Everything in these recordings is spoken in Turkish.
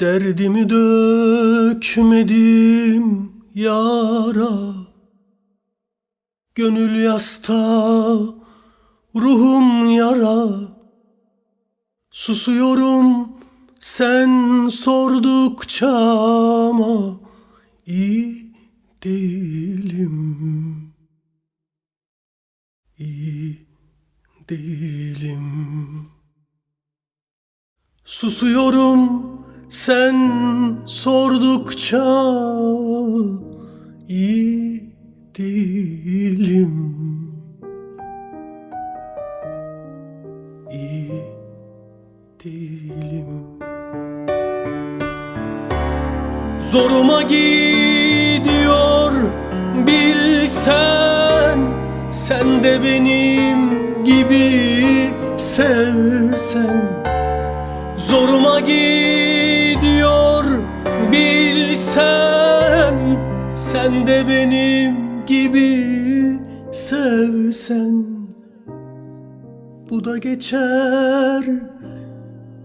Derdimi dökmedim yara. Gönül yasta ruhum yara. Susuyorum sen sordukça ama iyi değilim. İyi değilim. Susuyorum sen sordukça iyi değilim. İyi değilim. Zoruma gidiyor bilsen Sen de benim gibi sevsen. Zoruma gidiyor Sen de benim gibi sevsen. Bu da geçer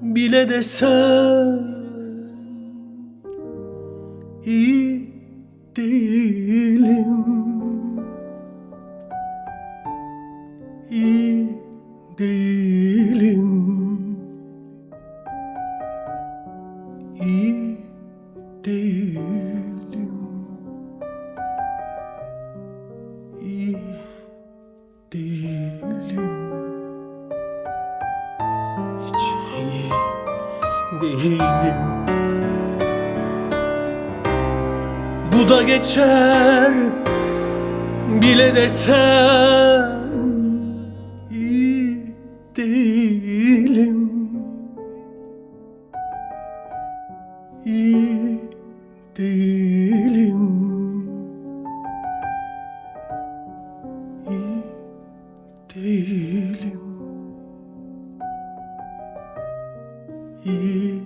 bile desen. İyi değilim. İyi değilim. İyi değilim değilim. Bu da geçer bile desem iyi değilim. İyi değilim. İyi değilim iyi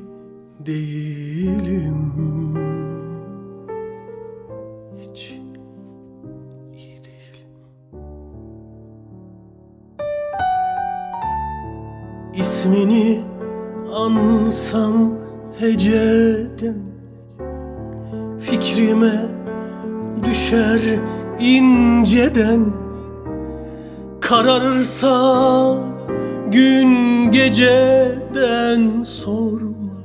değilim. Hiç iyi. İsmini ansam heceden Fikrime düşer inceden. Kararırsa gün geceden sorma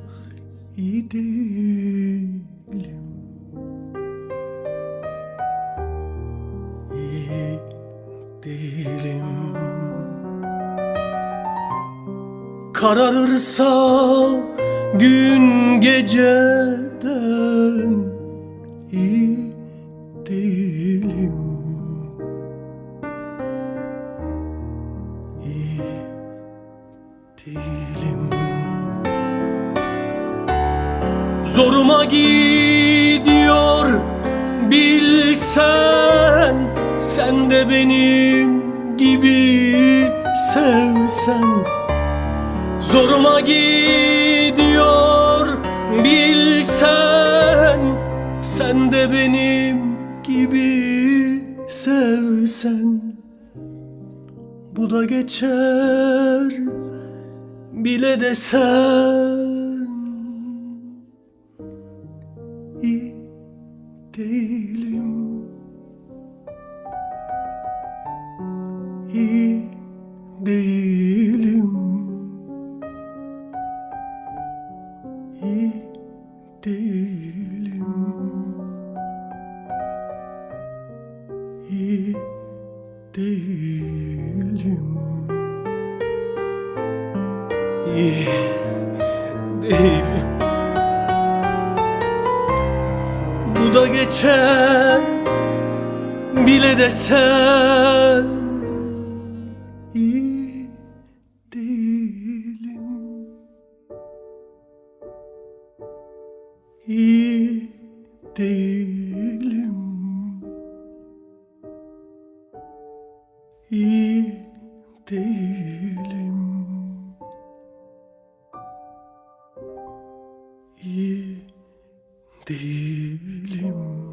iyi değilim iyi değilim Kararırsa gün geceden iyi değilim Zoruma gidiyor. Bilsen Sen de benim gibi sevsen. Zoruma gidiyor. Bilsen Sen de benim gibi sevsen. Bu da geçer bile desen İyi değilim. İyi değilim. İyi değilim. İyi değilim. Bu da geçer bile desen iyi değilim. İyi değilim. İyi değilim